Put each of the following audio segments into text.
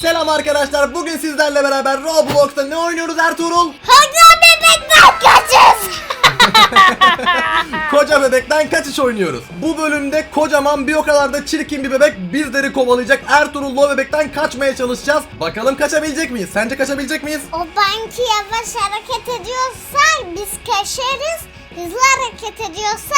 Selam arkadaşlar. Bugün sizlerle beraber Roblox'ta ne oynuyoruz Ertuğrul? Koca bebekler kaçız. Koca bebekten kaçış oynuyoruz. Bu bölümde kocaman bir o kadar da çirkin bir bebek bizleri kovalayacak. Ertuğrul'la o bebekten kaçmaya çalışacağız. Bakalım kaçabilecek miyiz? Sence kaçabilecek miyiz? O banki yavaş hareket ediyorsa biz kaçarız. Hızlı hareket ediyorsa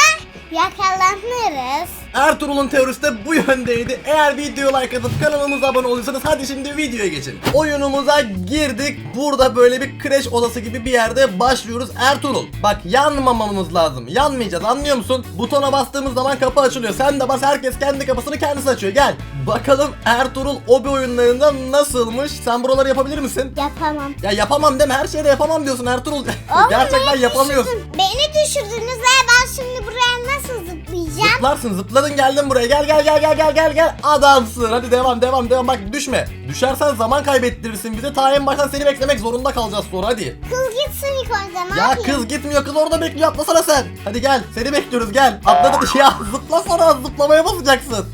yakalanırız. Ertuğrul'un teorisi de bu yöndeydi. Eğer videoya like atıp kanalımıza abone olursanız hadi şimdi videoya geçelim. Oyunumuza girdik. Burada böyle bir kreş odası gibi bir yerde başlıyoruz. Ertuğrul bak yanmamamız lazım. Yanmayacağız anlıyor musun? Butona bastığımız zaman kapı açılıyor. Sen de bas herkes kendi kapısını kendisi açıyor. Gel. Bakalım Ertuğrul obi oyunlarında nasılmış? Sen buraları yapabilir misin? Yapamam. Ya yapamam deme her şeyde yapamam diyorsun Ertuğrul. Oğlum, Gerçekten yapamıyorsun. düşürdün- Beni düşürdünüz ve ben şimdi buraya nasıl zıplayacağım? Zıplarsın zıpladın geldin buraya. Gel gel gel gel gel gel gel. Adamsın. Hadi devam devam devam. Bak düşme. Düşersen zaman kaybettirirsin bize. Ta en baştan seni beklemek zorunda kalacağız sonra. Hadi. Kız gitsin ilk önce ne ya yapayım? kız gitmiyor. Kız orada bekliyor. Atlasana sen. Hadi gel. Seni bekliyoruz. Gel. Atladı ya zıplasana. Zıplamaya basacaksın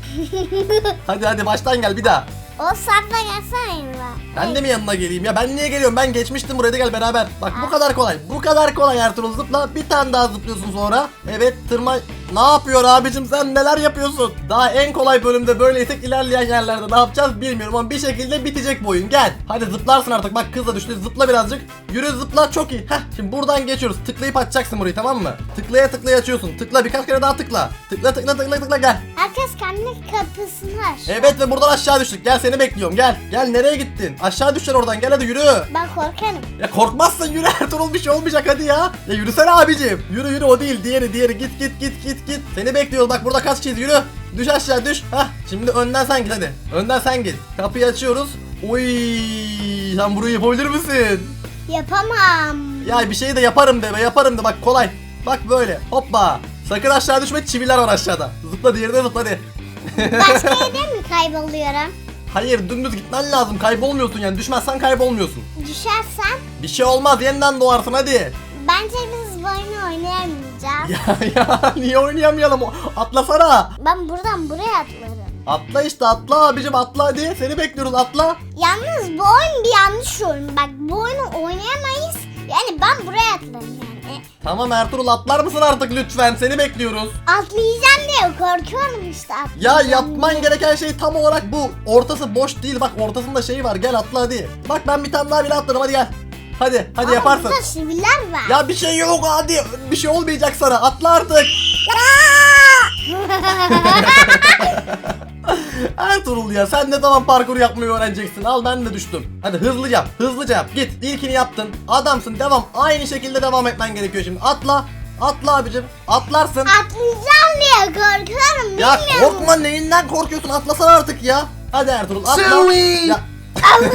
hadi hadi. Baştan gel bir daha. O safla gelsene yanıma. ben de mi yanına geleyim? Ya ben niye geliyorum? Ben geçmiştim buraya da gel beraber. Bak bu kadar kolay. Bu kadar kolay Ertuğrul. Zıpla. Bir tane daha zıplıyorsun sonra. Evet tırma ne yapıyor abicim sen neler yapıyorsun? Daha en kolay bölümde böyleysek ilerleyen yerlerde ne yapacağız bilmiyorum ama bir şekilde bitecek bu oyun. Gel. Hadi zıplarsın artık. Bak kız da düştü. Zıpla birazcık. Yürü zıpla. Çok iyi. Heh, şimdi buradan geçiyoruz. Tıklayıp açacaksın burayı tamam mı? Tıklaya tıklaya açıyorsun. Tıkla birkaç kere daha tıkla. Tıkla tıkla tıkla tıkla. Gel. Herkes kendi kapısını aç. Evet ve buradan aşağı düştük. Gel seni bekliyorum. Gel. Gel nereye gittin? Aşağı düşeceksin oradan. Gel hadi yürü. Ben korkarım. ya korkmazsın. Yürü Ertuğrul. Bir şey olmayacak. Hadi ya. Ya yürüsene abicim. Yürü yürü. O değil. Diğeri diğeri. Git git git git git. Seni bekliyoruz bak burada kaç kişiyiz yürü. Düş aşağı düş. Hah şimdi önden sen git hadi. Önden sen git. Kapıyı açıyoruz. Uy sen burayı yapabilir misin? Yapamam. Ya bir şey de yaparım de be yaparım de bak kolay. Bak böyle hoppa. Sakın aşağı düşme çiviler var aşağıda. Zıpla diğerine zıpla hadi. Başka yerde mi kayboluyorum? Hayır dümdüz gitmen lazım kaybolmuyorsun yani düşmezsen kaybolmuyorsun. Düşersem Bir şey olmaz yeniden doğarsın hadi. bence biz bu oyunu oynayamayacağız. Ya ya niye oynayamayalım? Atlasana. Ben buradan buraya atlarım. Atla işte atla abicim atla hadi. Seni bekliyoruz atla. Yalnız bu oyun bir yanlış oyun. Bak bu oyunu oynayamayız. Yani ben buraya atlarım yani. Tamam Ertuğrul atlar mısın artık lütfen? Seni bekliyoruz. Atlayacağım diye korkuyorum işte Ya atlayacağım yapman diye. gereken şey tam olarak bu. Ortası boş değil bak ortasında şey var. Gel atla hadi. Bak ben bir tane daha bile atlarım hadi gel. Hadi hadi Ama yaparsın. Burada siviller var. Ya bir şey yok hadi. Bir şey olmayacak sana. Atla artık. Ertuğrul ya sen ne zaman parkur yapmayı öğreneceksin? Al ben de düştüm. Hadi hızlıca yap. Hızlıca yap. Git. İlkini yaptın. Adamsın. Devam. Aynı şekilde devam etmen gerekiyor şimdi. Atla. Atla abicim. Atlarsın. Atlayacağım diye korkuyorum. Ya bilmiyorum. korkma neyinden korkuyorsun? Atlasana artık ya. Hadi Ertuğrul atla. Sorry. Ya,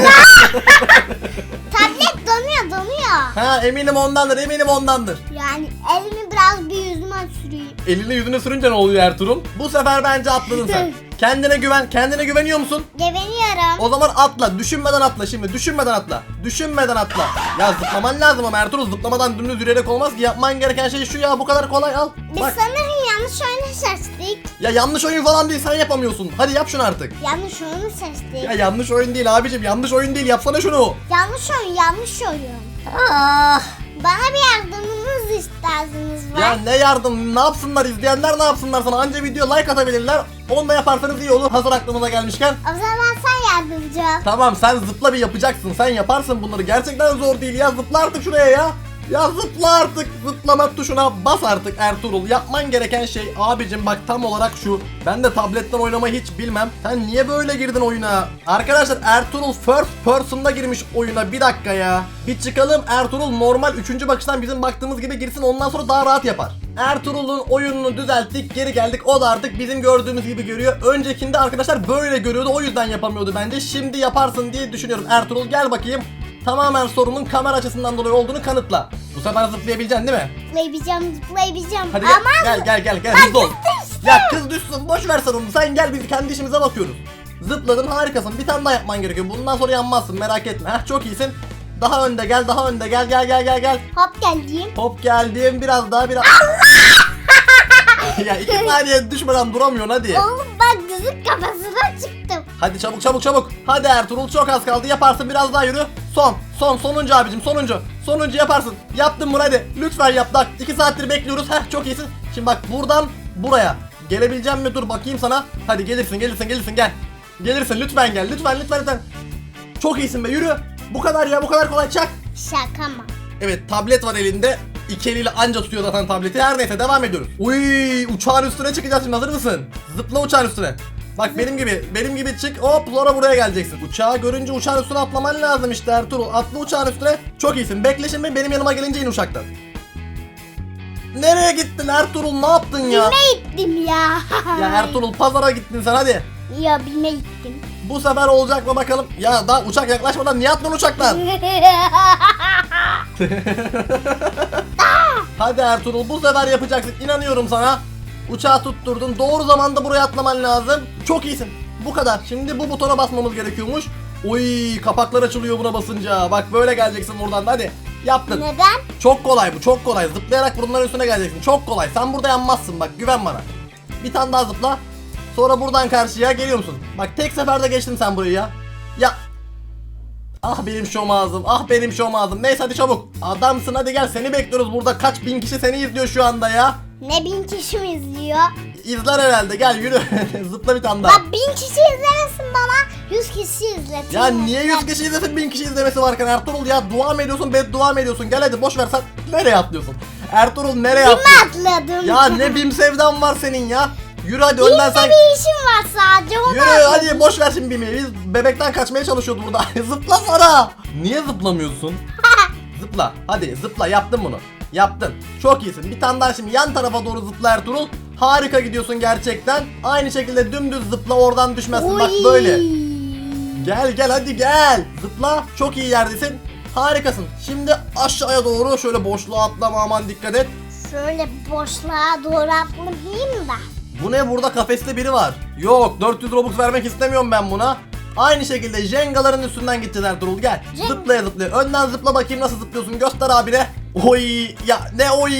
Tablet donuyor donuyor. ha eminim ondandır. Eminim ondandır. Yani elimi biraz bir yüzüme süreyim. Elini yüzüne sürünce ne oluyor Ertuğrul? Bu sefer bence atladın sen. Kendine güven. Kendine güveniyor musun? Güveniyorum. O zaman atla. Düşünmeden atla şimdi. Düşünmeden atla. Düşünmeden atla. Ya zıplaman lazım ama Ertuğrul zıplamadan dümdüz yürüyerek olmaz ki. Yapman gereken şey şu ya. Bu kadar kolay al. Biz Bak. sanırım yanlış oyunu seçtik. Ya yanlış oyun falan değil. Sen yapamıyorsun. Hadi yap şunu artık. Yanlış oyunu seçtik. Ya yanlış oyun değil abicim. Yanlış oyun değil. Yapsana şunu. Yanlış oyun, yanlış oyun. Ah, bana bir yardımınız istersiniz var. Ya ne yardım? Ne yapsınlar? izleyenler ne yapsınlar sana? Anca video like atabilirler. Onu da yaparsanız iyi olur. Hazır aklımıza gelmişken. O zaman sen yardımcı ol. Tamam sen zıpla bir yapacaksın. Sen yaparsın bunları. Gerçekten zor değil ya. Zıpla artık şuraya ya. Ya zıpla artık. Zıplama tuşuna bas artık Ertuğrul. Yapman gereken şey abicim bak tam olarak şu. Ben de tabletten oynamayı hiç bilmem. Sen niye böyle girdin oyuna? Arkadaşlar Ertuğrul first person'da girmiş oyuna. Bir dakika ya. Bir çıkalım. Ertuğrul normal 3. bakıştan bizim baktığımız gibi girsin. Ondan sonra daha rahat yapar. Ertuğrul'un oyununu düzelttik. Geri geldik. O da artık bizim gördüğümüz gibi görüyor. Öncekinde arkadaşlar böyle görüyordu. O yüzden yapamıyordu bence. Şimdi yaparsın diye düşünüyorum. Ertuğrul gel bakayım. Tamamen sorunun kamera açısından dolayı olduğunu kanıtla. Bu sefer zıplayabileceksin değil mi? Zıplayabileceğim, zıplayabileceğim. Hadi gel Aman gel gel gel gel Ben hızlı ol. düştüm. Ya kız düşsün boş ver sen onu. Sen gel biz kendi işimize bakıyoruz. Zıpladın harikasın. Bir tane daha yapman gerekiyor. Bundan sonra yanmazsın merak etme. Heh çok iyisin. Daha önde gel daha önde gel gel gel gel gel. hop geldim. Hop geldim biraz daha biraz. ya iki saniye düşmeden duramıyorsun hadi. Oğlum bak kızın kafasına çıktım. Hadi çabuk çabuk çabuk. Hadi Ertuğrul çok az kaldı. Yaparsın biraz daha yürü. Son. Son sonuncu abicim sonuncu. Sonuncu yaparsın. Yaptın bunu hadi. Lütfen yap. Bak 2 saattir bekliyoruz. Heh çok iyisin. Şimdi bak buradan buraya. Gelebileceğim mi? Dur bakayım sana. Hadi gelirsin gelirsin gelirsin gel. Gelirsin lütfen gel. Lütfen lütfen lütfen. Çok iyisin be yürü. Bu kadar ya bu kadar kolay çak. Şaka mı? Evet tablet var elinde. İki eliyle anca tutuyor zaten tableti. Her neyse devam ediyoruz. Uy uçağın üstüne çıkacağız şimdi hazır mısın? Zıpla uçağın üstüne. Bak benim gibi benim gibi çık hop sonra buraya geleceksin. Uçağı görünce uçağın üstüne atlaman lazım işte Ertuğrul. Atla uçağın üstüne. Çok iyisin. Bekle şimdi benim yanıma gelince in uçaktan. Nereye gittin Ertuğrul ne yaptın ya? Bilme gittim ya. Ya Ertuğrul pazara gittin sen hadi. Ya bilme gittim. Bu sefer olacak mı bakalım? Ya daha uçak yaklaşmadan niye atlıyorsun uçaktan? Hadi Ertuğrul bu sefer yapacaksın. İnanıyorum sana. Uçağı tutturdun. Doğru zamanda buraya atlaman lazım. Çok iyisin. Bu kadar. Şimdi bu butona basmamız gerekiyormuş. Oy kapaklar açılıyor buna basınca. Bak böyle geleceksin buradan. Hadi. Yaptın. Neden? Çok kolay bu. Çok kolay. Zıplayarak bunların üstüne geleceksin. Çok kolay. Sen burada yanmazsın. Bak güven bana. Bir tane daha zıpla. Sonra buradan karşıya geliyor musun? Bak tek seferde geçtin sen burayı ya. Ya Ah benim şom ağzım, ah benim şom ağzım. Neyse hadi çabuk. Adamsın hadi gel seni bekliyoruz burada. Kaç bin kişi seni izliyor şu anda ya. Ne bin kişi mi izliyor? İzler herhalde gel yürü. Zıpla bir tane daha. Bak bin kişi izlemesin bana. Yüz kişi izletin. Ya niye 100 kişi izlesin 1000 kişi izlemesi varken Ertuğrul ya dua mı ediyorsun beddua mı ediyorsun? Gel hadi boş ver sen nereye atlıyorsun? Ertuğrul nereye Bin atlıyorsun? atladım? Ya ne bim sevdan var senin ya. Yürü hadi önden Binde sen. bir işim var sadece onu Yürü atladım. hadi boş ver şimdi bimi. Biz bebekten kaçmaya çalışıyorduk burada. Zıpla sana. Niye zıplamıyorsun? Zıpla. Hadi zıpla yaptın bunu. Yaptın. Çok iyisin. Bir tane daha şimdi yan tarafa doğru zıpla Ertuğrul. Harika gidiyorsun gerçekten. Aynı şekilde dümdüz zıpla oradan düşmezsin. Bak Oy. böyle. Gel gel hadi gel. Zıpla. Çok iyi yerdesin. Harikasın. Şimdi aşağıya doğru şöyle boşluğa atlama aman dikkat et. Şöyle boşluğa doğru atlayayım da. Bu ne burada kafeste biri var. Yok 400 Robux vermek istemiyorum ben buna. Aynı şekilde Jenga'ların üstünden gideceğiz Ertuğrul gel. Jenga. Zıplaya zıplaya. Önden zıpla bakayım nasıl zıplıyorsun göster abine. Oy ya ne oy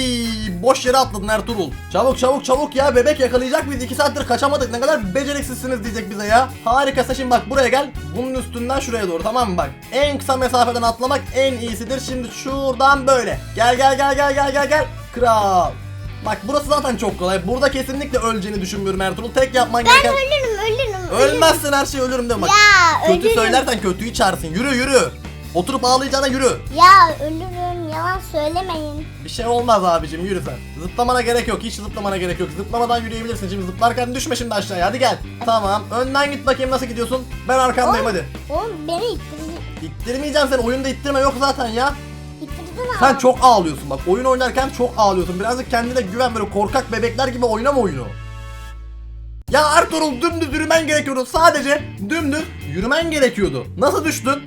boş yere atladın Ertuğrul. Çabuk çabuk çabuk ya bebek yakalayacak biz 2 saattir kaçamadık ne kadar beceriksizsiniz diyecek bize ya. Harikasın şimdi bak buraya gel. Bunun üstünden şuraya doğru tamam mı bak. En kısa mesafeden atlamak en iyisidir. Şimdi şuradan böyle. Gel gel gel gel gel gel gel. Kral. Bak burası zaten çok kolay. Burada kesinlikle öleceğini düşünmüyorum Ertuğrul. Tek yapman Ben gereken... ölürüm ölürüm. ölürüm. Ölmezsin her şey ölürüm deme bak. Ya Kötü ölürüm. söylersen kötüyü çağırsın. Yürü yürü. Oturup ağlayacağına yürü. Ya ölürüm yalan söylemeyin. Bir şey olmaz abicim yürü sen. Zıplamana gerek yok. Hiç zıplamana gerek yok. Zıplamadan yürüyebilirsin. Şimdi zıplarken düşme şimdi aşağıya. Hadi gel. Tamam. Önden git bakayım nasıl gidiyorsun. Ben arkandayım hadi. Oğlum beni ittirdin. İttirmeyeceğim seni. Oyunda ittirme yok zaten ya. İttirdin ama. Sen çok ağlıyorsun bak. Oyun oynarken çok ağlıyorsun. Birazcık kendine güven böyle korkak bebekler gibi oynama oyunu. Ya Ertuğrul dümdüz yürümen gerekiyordu. Sadece dümdüz yürümen gerekiyordu. Nasıl düştün?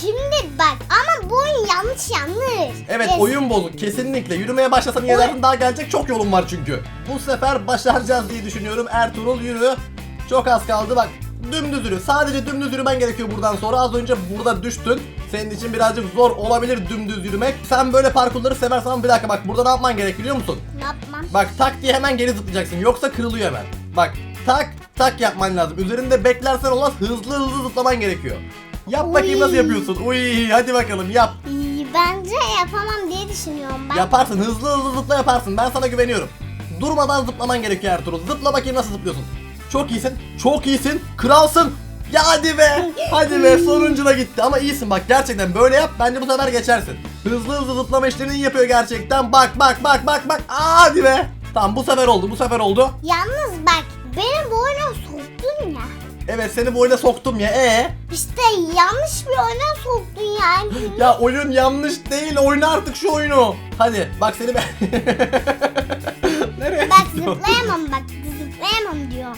Şimdi bak ama bu oyun yanlış yanlış. Evet Yes. oyun bozuk kesinlikle. Yürümeye başlasan ileriden daha gelecek çok yolun var çünkü. Bu sefer başaracağız diye düşünüyorum. Ertuğrul yürü. Çok az kaldı bak. Dümdüz yürü. Sadece dümdüz yürümen gerekiyor buradan sonra. Az önce burada düştün. Senin için birazcık zor olabilir dümdüz yürümek. Sen böyle parkurları seversen ama bir dakika bak burada ne yapman gerek biliyor musun? Ne yapmam? Bak tak diye hemen geri zıplayacaksın. Yoksa kırılıyor hemen. Bak tak tak yapman lazım. Üzerinde beklersen olmaz. Hızlı hızlı zıplaman gerekiyor. Yap bakayım Uy. nasıl yapıyorsun. Uy hadi bakalım yap. İyi, bence yapamam diye düşünüyorum ben. Yaparsın hızlı hızlı zıpla yaparsın ben sana güveniyorum. Durmadan zıplaman gerekiyor Ertuğrul. Zıpla bakayım nasıl zıplıyorsun. Çok iyisin. Çok iyisin. Kralsın. Ya hadi be. Hadi be sonuncuna gitti ama iyisin bak gerçekten böyle yap bence bu sefer geçersin. Hızlı hızlı zıplama işlerini iyi yapıyor gerçekten. Bak bak bak bak bak. Aa, Hadi be. Tamam bu sefer oldu bu sefer oldu. Yalnız bak beni bu oyuna soktun ya. Evet seni bu oyuna soktum ya. E İşte yanlış bir oyuna soktun yani. Ya oyun yanlış değil. Oyna artık şu oyunu. Hadi bak seni ben. Nereye bak zıplayamam bak zıplayamam diyor.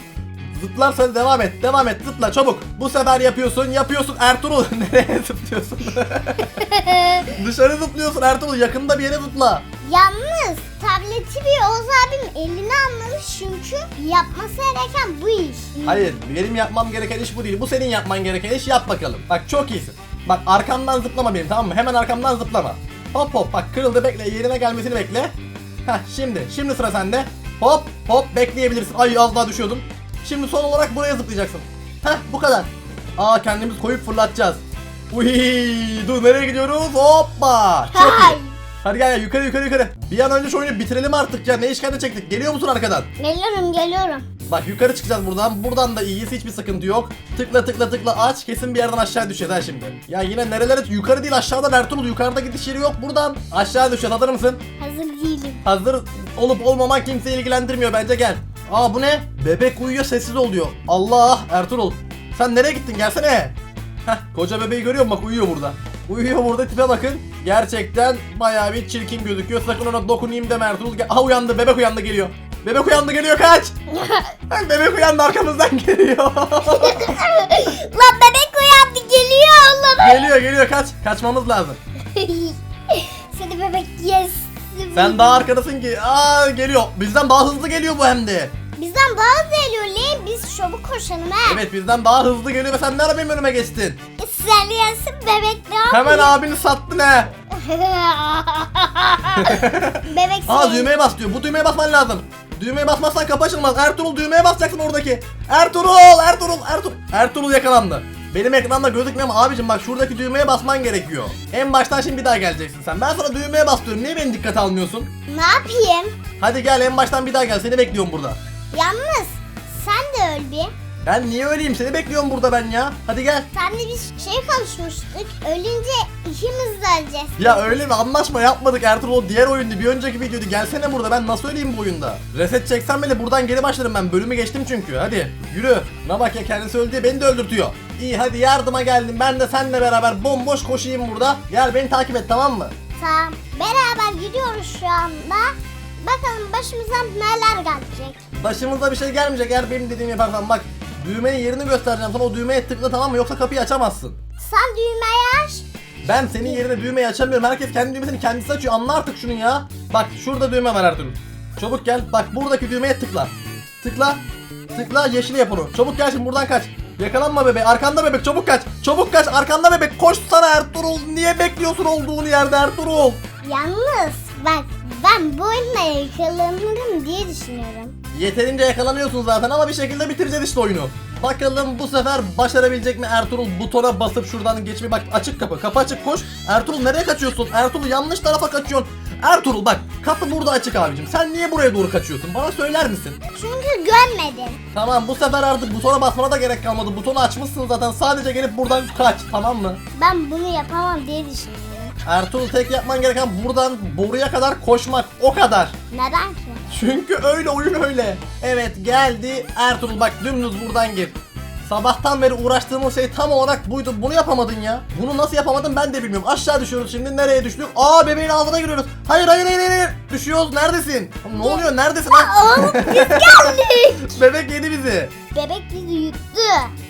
Zıplarsan devam et. Devam et. Zıpla çabuk. Bu sefer yapıyorsun. Yapıyorsun. Ertuğrul nereye zıplıyorsun? Dışarı zıplıyorsun Ertuğrul. Yakında bir yere zıpla. Yalnız tableti bir Oğuz abim eline almamış çünkü yapması gereken bu iş. Hayır. Benim yapmam gereken iş bu değil. Bu senin yapman gereken iş. Yap bakalım. Bak çok iyisin. Bak arkamdan zıplama benim tamam mı? Hemen arkamdan zıplama. Hop hop bak kırıldı bekle. Yerine gelmesini bekle. Heh şimdi. Şimdi sıra sende. Hop hop bekleyebilirsin. Ay az daha düşüyordum. Şimdi son olarak buraya zıplayacaksın. Heh bu kadar. Aa kendimiz koyup fırlatacağız. Uy, dur nereye gidiyoruz? Hoppa. Çok iyi. Hadi gel gel yukarı yukarı yukarı. Bir an önce şu oyunu bitirelim artık ya. Ne işkence çektik. Geliyor musun arkadan? Geliyorum geliyorum. Bak yukarı çıkacağız buradan. Buradan da iyiyiz. Hiçbir sıkıntı yok. Tıkla tıkla tıkla aç. Kesin bir yerden aşağı düşeceğiz ha şimdi. Ya yine nerelere yukarı değil aşağıda Ertuğrul. Yukarıda gidiş yeri yok buradan. Aşağı düşeceğiz. Hazır mısın? Hazır değilim. Hazır olup olmaman kimseyi ilgilendirmiyor bence gel. Aa bu ne? Bebek uyuyor sessiz ol diyor. Allah Ertuğrul. Sen nereye gittin gelsene. Heh koca bebeği görüyor musun bak uyuyor burada. Uyuyor burada tipe bakın. Gerçekten bayağı bir çirkin gözüküyor. Sakın ona dokunayım deme Ertuğrul. Aha uyandı bebek uyandı geliyor. Bebek uyandı geliyor kaç. bebek uyandı arkamızdan geliyor. Lan bebek uyandı geliyor Allah'ım. geliyor geliyor kaç. Kaçmamız lazım. Seni bebek yes. Sen daha arkadasın ki. Aa geliyor. Bizden daha hızlı geliyor bu hem de. Bizden daha hızlı geliyor lan. Biz çabuk koşalım ha. Evet bizden daha hızlı geliyor ve sen ne ara benim önüme geçtin? Sen yensin bebek ne Hemen yapıyor? abini sattın he. bebek Aa düğmeye bas diyor. Bu düğmeye basman lazım. Düğmeye basmazsan kapı açılmaz. Ertuğrul düğmeye basacaksın oradaki. Ertuğrul, Ertuğrul, Ertuğrul. Ertuğrul yakalandı. Benim ekranda gözükmüyor ama abicim bak şuradaki düğmeye basman gerekiyor. En baştan şimdi bir daha geleceksin sen. Ben sana düğmeye bas diyorum. Niye beni dikkate almıyorsun? Ne yapayım? Hadi gel en baştan bir daha gel. Seni bekliyorum burada. Yalnız sen de öl bir. Ben niye öleyim? Seni bekliyorum burada ben ya. Hadi gel. Senle biz şey konuşmuştuk. Ölünce ikimiz de öleceğiz. Ya öyle mi? Anlaşma yapmadık Ertuğrul. O diğer oyundu. Bir önceki videoydu. Gelsene burada. Ben nasıl öleyim bu oyunda? Reset çeksem bile buradan geri başlarım ben. Bölümü geçtim çünkü. Hadi yürü. Buna bak ya kendisi öldü diye beni de öldürtüyor. İyi hadi yardıma geldim. Ben de seninle beraber bomboş koşayım burada. Gel beni takip et tamam mı? Tamam. Beraber gidiyoruz şu anda. Bakalım başımıza neler gelecek. Başımıza bir şey gelmeyecek eğer benim dediğimi yaparsan. Bak düğmenin yerini göstereceğim sana. O düğmeye tıkla tamam mı? Yoksa kapıyı açamazsın. Sen düğmeyi aç. Ben senin yerine düğmeyi açamıyorum. Herkes kendi düğmesini kendisi açıyor. Anla artık şunu ya. Bak şurada düğme var Ertuğrul. Çabuk gel. Bak buradaki düğmeye tıkla. Tıkla. Tıkla yeşili yap onu. Çabuk gel şimdi buradan kaç. Yakalanma bebek. Arkanda bebek. Çabuk kaç. Çabuk kaç. Arkanda bebek. Koşsana Ertuğrul. Niye bekliyorsun olduğun yerde Ertuğrul? Yalnız bak ben bu oyunda yakalanırım diye düşünüyorum. Yeterince yakalanıyorsun zaten ama bir şekilde bitireceğiz işte oyunu. Bakalım bu sefer başarabilecek mi Ertuğrul? Butona basıp şuradan geçmeyi bak açık kapı. Kapı açık koş. Ertuğrul nereye kaçıyorsun? Ertuğrul yanlış tarafa kaçıyorsun. Ertuğrul bak kapı burada açık abicim. Sen niye buraya doğru kaçıyorsun? Bana söyler misin? Çünkü görmedim. Tamam bu sefer artık butona basmana da gerek kalmadı. Butonu açmışsın zaten. Sadece gelip buradan kaç tamam mı? Ben bunu yapamam diye düşünüyorum. Ertuğrul tek yapman gereken buradan boruya kadar koşmak o kadar Neden ki? Çünkü öyle oyun öyle. Evet geldi Ertuğrul bak dümdüz buradan gir. Sabahtan beri uğraştığımız şey tam olarak buydu. Bunu yapamadın ya. Bunu nasıl yapamadın ben de bilmiyorum. Aşağı düşüyoruz şimdi. Nereye düştük? Aa bebeğin ağzına giriyoruz. Hayır hayır hayır hayır. Düşüyoruz. Neredesin? Ne oluyor? Neredesin lan? Oğlum biz geldik. Bebek yedi bizi. Bebek bizi yuttu.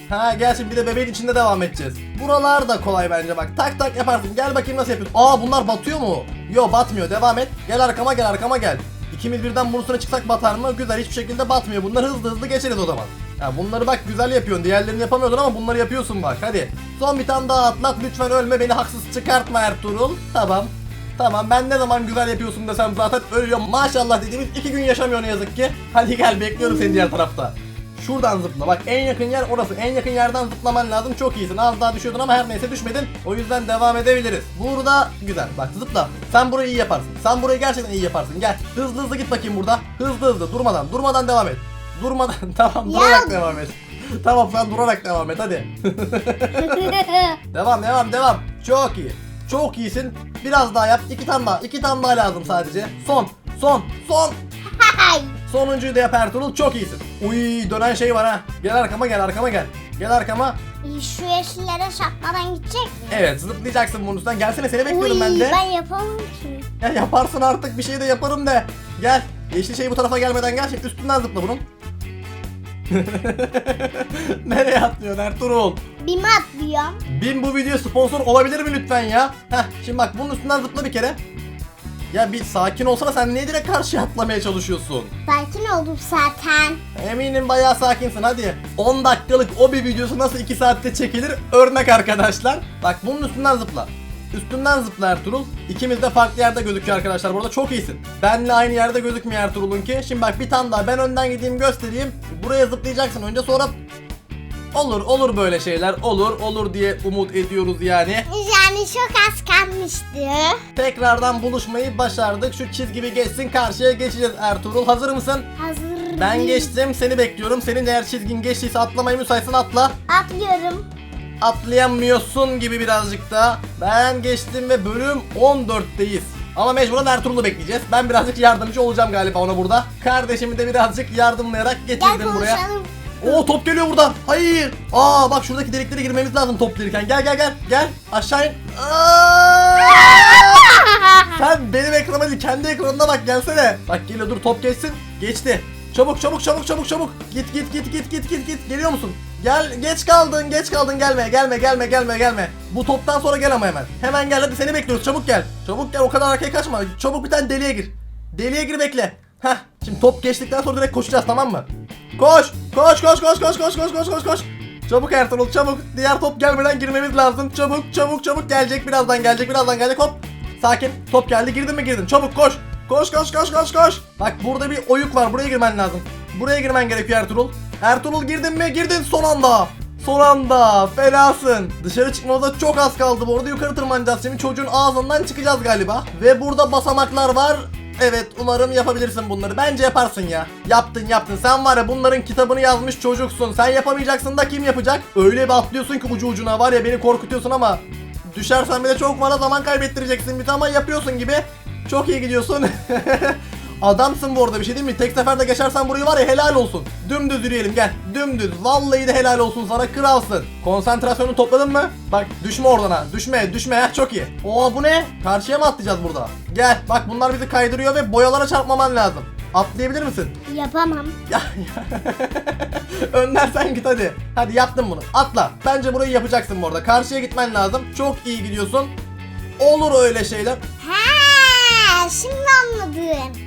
Ha gel şimdi bir de bebeğin içinde devam edeceğiz. Buralar da kolay bence bak. Tak tak yaparsın. Gel bakayım nasıl yapıyorsun. Aa bunlar batıyor mu? Yo batmıyor. Devam et. Gel arkama gel arkama gel. İkimiz birden bunun çıksak batar mı? Güzel hiçbir şekilde batmıyor. Bunları hızlı hızlı geçeriz o zaman. Ya bunları bak güzel yapıyorsun. Diğerlerini yapamıyordun ama bunları yapıyorsun bak. Hadi. Son bir tane daha atlat. Lütfen ölme. Beni haksız çıkartma Ertuğrul. Tamam. Tamam ben ne zaman güzel yapıyorsun desem zaten ölüyorum. Maşallah dediğimiz iki gün yaşamıyor ne yazık ki. Hadi gel bekliyorum seni diğer tarafta. Şuradan zıpla. Bak en yakın yer orası. En yakın yerden zıplaman lazım. Çok iyisin. Az daha düşüyordun ama her neyse düşmedin. O yüzden devam edebiliriz. Burada güzel. Bak zıpla. Sen burayı iyi yaparsın. Sen burayı gerçekten iyi yaparsın. Gel. Hızlı hızlı git bakayım burada. Hızlı hızlı. Durmadan. Durmadan devam et. Durmadan. tamam durarak devam et. tamam sen durarak devam et hadi. devam devam devam. Çok iyi. Çok iyisin. Biraz daha yap. İki tane daha. İki tane daha lazım sadece. Son. Son. Son. Sonuncuyu da yap Ertuğrul çok iyisin. Uy dönen şey var ha. Gel arkama gel arkama gel. Gel arkama. Şu yeşillere çarpmadan gidecek mi? Evet zıplayacaksın bunun üstünden. Gelsene seni bekliyorum Uy, ben de. ben yapamam ki. Ya yaparsın artık bir şey de yaparım de. Gel. Yeşil şey bu tarafa gelmeden gel. Şimdi üstünden zıpla bunun. Nereye atlıyorsun Ertuğrul? Bir mi atlıyorum? Bin bu video sponsor olabilir mi lütfen ya? Heh şimdi bak bunun üstünden zıpla bir kere. Ya bir sakin olsana sen niye direkt karşıya atlamaya çalışıyorsun? Sakin oldum zaten. Eminim bayağı sakinsin hadi. 10 dakikalık o bir videosu nasıl 2 saatte çekilir örnek arkadaşlar. Bak bunun üstünden zıpla. Üstünden zıpla Ertuğrul. İkimiz de farklı yerde gözüküyor arkadaşlar. Burada çok iyisin. Benle aynı yerde gözükmüyor Ertuğrul'unki. Şimdi bak bir tane daha ben önden gideyim göstereyim. Buraya zıplayacaksın önce sonra Olur olur böyle şeyler olur olur diye umut ediyoruz yani. Yani çok az kalmıştı. Tekrardan buluşmayı başardık. Şu çizgi bir geçsin karşıya geçeceğiz Ertuğrul. Hazır mısın? Hazır Ben geçtim seni bekliyorum. Senin eğer çizgin geçtiyse atlamayı müsaitsen atla. Atlıyorum. Atlayamıyorsun gibi birazcık da. Ben geçtim ve bölüm 14'teyiz. Ama mecburen Ertuğrul'u bekleyeceğiz. Ben birazcık yardımcı olacağım galiba ona burada. Kardeşimi de birazcık yardımlayarak Gel getirdim buraya. konuşalım. Oo top geliyor buradan. Hayır. Aa bak şuradaki deliklere girmemiz lazım top gelirken. Gel gel gel. Gel aşağı in. Sen benim ekranıma değil kendi ekranına bak gelsene. Bak geliyor dur top geçsin. Geçti. Çabuk çabuk çabuk çabuk çabuk. Git git git git git git git. Geliyor musun? Gel geç kaldın geç kaldın gelme gelme gelme gelme gelme. Bu toptan sonra gel ama hemen. Hemen gel hadi seni bekliyoruz çabuk gel. Çabuk gel o kadar arkaya kaçma. Çabuk bir tane deliğe gir. Deliğe gir bekle. Heh şimdi top geçtikten sonra direkt koşacağız tamam mı? Koş koş koş koş koş koş koş koş koş koş. Çabuk Ertuğrul çabuk. Diğer top gelmeden girmemiz lazım. Çabuk çabuk çabuk gelecek birazdan gelecek birazdan gelecek hop. Sakin. Top geldi. Girdin mi girdin. Çabuk koş. Koş koş koş koş koş. Bak burada bir oyuk var. Buraya girmen lazım. Buraya girmen gerekiyor Ertuğrul. Ertuğrul girdin mi? Girdin son anda. Son anda. Felasın. Dışarı çıkmamıza çok az kaldı bu arada. Yukarı tırmanacağız. Şimdi çocuğun ağzından çıkacağız galiba. Ve burada basamaklar var. Evet umarım yapabilirsin bunları. Bence yaparsın ya. Yaptın yaptın. Sen var ya bunların kitabını yazmış çocuksun. Sen yapamayacaksın da kim yapacak? Öyle bir atlıyorsun ki ucu ucuna var ya beni korkutuyorsun ama Düşersen bile çok fazla zaman kaybettireceksin bir ama yapıyorsun gibi. Çok iyi gidiyorsun. Adamsın bu arada bir şey değil mi? Tek seferde geçersen burayı var ya helal olsun. Dümdüz yürüyelim gel. Dümdüz. Vallahi de helal olsun sana kralsın. Konsantrasyonu topladın mı? Bak düşme oradan ha. Düşme düşme ha çok iyi. Oo bu ne? Karşıya mı atlayacağız burada? Gel bak bunlar bizi kaydırıyor ve boyalara çarpmaman lazım. Atlayabilir misin? Yapamam. Ya, ya. Önden sen git hadi. Hadi yaptın bunu. Atla. Bence burayı yapacaksın bu arada. Karşıya gitmen lazım. Çok iyi gidiyorsun. Olur öyle şeyler. Ha, şimdi anladım.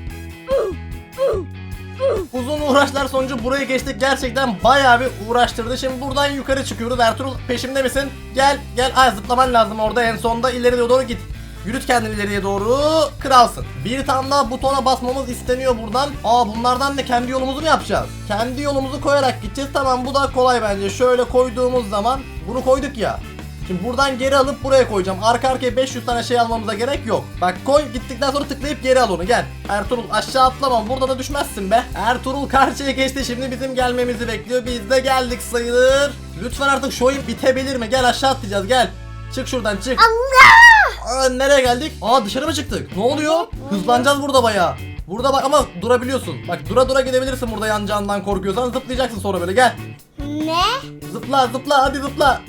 Uzun uğraşlar sonucu buraya geçtik. Gerçekten bayağı bir uğraştırdı. Şimdi buradan yukarı çıkıyoruz. Ertuğrul peşimde misin? Gel gel. Ay zıplaman lazım orada en sonda ileriye doğru git. Yürüt kendini ileriye doğru. Kralsın. Bir tane daha butona basmamız isteniyor buradan. Aa bunlardan ne kendi yolumuzu mu yapacağız? Kendi yolumuzu koyarak gideceğiz. Tamam bu da kolay bence. Şöyle koyduğumuz zaman bunu koyduk ya. Şimdi buradan geri alıp buraya koyacağım. Arka arkaya 500 tane şey almamıza gerek yok. Bak koy gittikten sonra tıklayıp geri al onu gel. Ertuğrul aşağı atlamam burada da düşmezsin be. Ertuğrul karşıya geçti şimdi bizim gelmemizi bekliyor. Biz de geldik sayılır. Lütfen artık şu oyun bitebilir mi? Gel aşağı atlayacağız gel. Çık şuradan çık. Allah! Aa, nereye geldik? Aa dışarı mı çıktık? Ne oluyor? Hızlanacağız burada bayağı. Burada bak ama durabiliyorsun. Bak dura dura gidebilirsin burada yanacağından korkuyorsan zıplayacaksın sonra böyle gel. Ne? Zıpla zıpla hadi zıpla.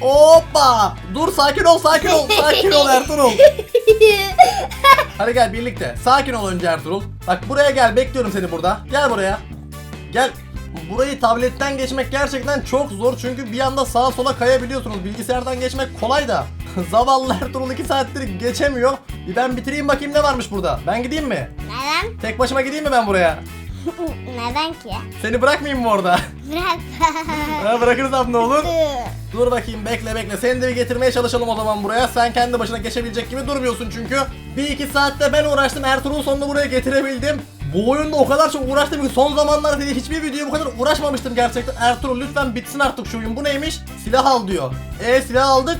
Hoppa! Dur sakin ol sakin ol sakin ol Ertuğrul. Hadi gel birlikte. Sakin ol önce Ertuğrul. Bak buraya gel bekliyorum seni burada. Gel buraya. Gel. Burayı tabletten geçmek gerçekten çok zor çünkü bir anda sağa sola kayabiliyorsunuz. Bilgisayardan geçmek kolay da. Zavallı Ertuğrul 2 saattir geçemiyor. Bir ben bitireyim bakayım ne varmış burada. Ben gideyim mi? Neden? Tek başıma gideyim mi ben buraya? Neden ki? Seni bırakmayayım mı orada? Bırak. Ha, Bırakırsam ne olur? Dur. Bakayım bekle bekle. Seni de bir getirmeye çalışalım o zaman buraya. Sen kendi başına geçebilecek gibi durmuyorsun çünkü. Bir iki saatte ben uğraştım. Ertuğrul sonunda buraya getirebildim. Bu oyunda o kadar çok uğraştım ki son zamanlarda hiçbir videoya bu kadar uğraşmamıştım gerçekten. Ertuğrul lütfen bitsin artık şu oyun. Bu neymiş? Silah al diyor. E silah aldık.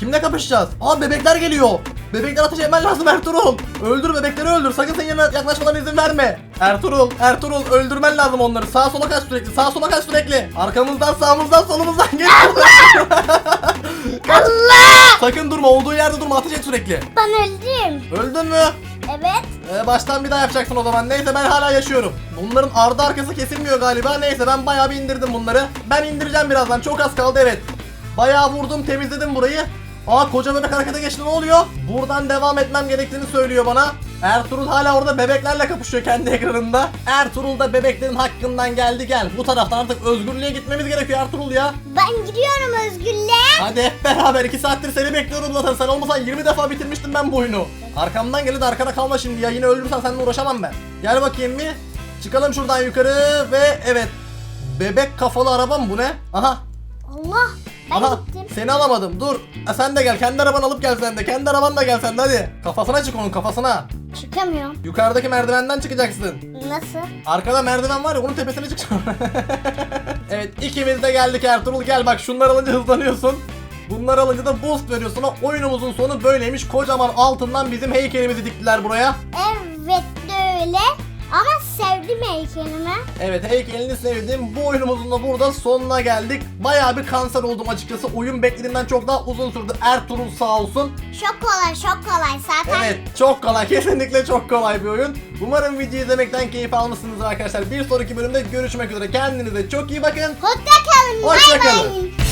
Kimle kapışacağız? Aa bebekler geliyor. Bebekler ateş etmen lazım Ertuğrul. Öldür bebekleri öldür. Sakın senin yanına yaklaşmalarına izin verme. Ertuğrul, Ertuğrul öldürmen lazım onları. Sağa sola kaç sürekli. Sağa sola kaç sürekli. Arkamızdan, sağımızdan, solumuzdan gel. Allah! Sakın durma. Olduğu yerde durma. Ateş et sürekli. Ben öldüm. Öldün mü? Evet. Ee, baştan bir daha yapacaksın o zaman. Neyse ben hala yaşıyorum. Bunların ardı arkası kesilmiyor galiba. Neyse ben bayağı bir indirdim bunları. Ben indireceğim birazdan. Çok az kaldı evet. Bayağı vurdum temizledim burayı. Aa koca bebek harekete geçti ne oluyor? Buradan devam etmem gerektiğini söylüyor bana. Ertuğrul hala orada bebeklerle kapışıyor kendi ekranında. Ertuğrul da bebeklerin hakkından geldi gel. Bu taraftan artık özgürlüğe gitmemiz gerekiyor Ertuğrul ya. Ben gidiyorum Özgür'le. Hadi hep beraber 2 saattir seni bekliyorum zaten. Sen olmasan 20 defa bitirmiştim ben bu oyunu. Arkamdan gel de arkada kalma şimdi ya. Yine öldürürsen seninle uğraşamam ben. Gel bakayım bir. Çıkalım şuradan yukarı ve evet. Bebek kafalı arabam bu ne? Aha. Allah. Ben Aha. gittim. Seni alamadım. Dur. Ha, sen de gel. Kendi arabanı alıp gel sen de. Kendi araban da gel sen de hadi. Kafasına çık onun kafasına. Çıkamıyorum. Yukarıdaki merdivenden çıkacaksın. Nasıl? Arkada merdiven var ya onun tepesine çıkacağım. evet ikimiz de geldik Ertuğrul gel bak şunları alınca hızlanıyorsun. Bunları alınca da boost veriyorsun. O oyunumuzun sonu böyleymiş. Kocaman altından bizim heykelimizi diktiler buraya. Evet de öyle. Ama sevdim heykelimi. Evet heykelini sevdim. Bu oyunumuzun da burada sonuna geldik. Bayağı bir kanser oldum açıkçası. Oyun beklediğimden çok daha uzun sürdü. Ertuğrul sağ olsun. Çok kolay çok kolay zaten. Evet çok kolay kesinlikle çok kolay bir oyun. Umarım videoyu izlemekten keyif almışsınızdır arkadaşlar. Bir sonraki bölümde görüşmek üzere. Kendinize çok iyi bakın. Hoşça kalın. Hoşça kalın. bay.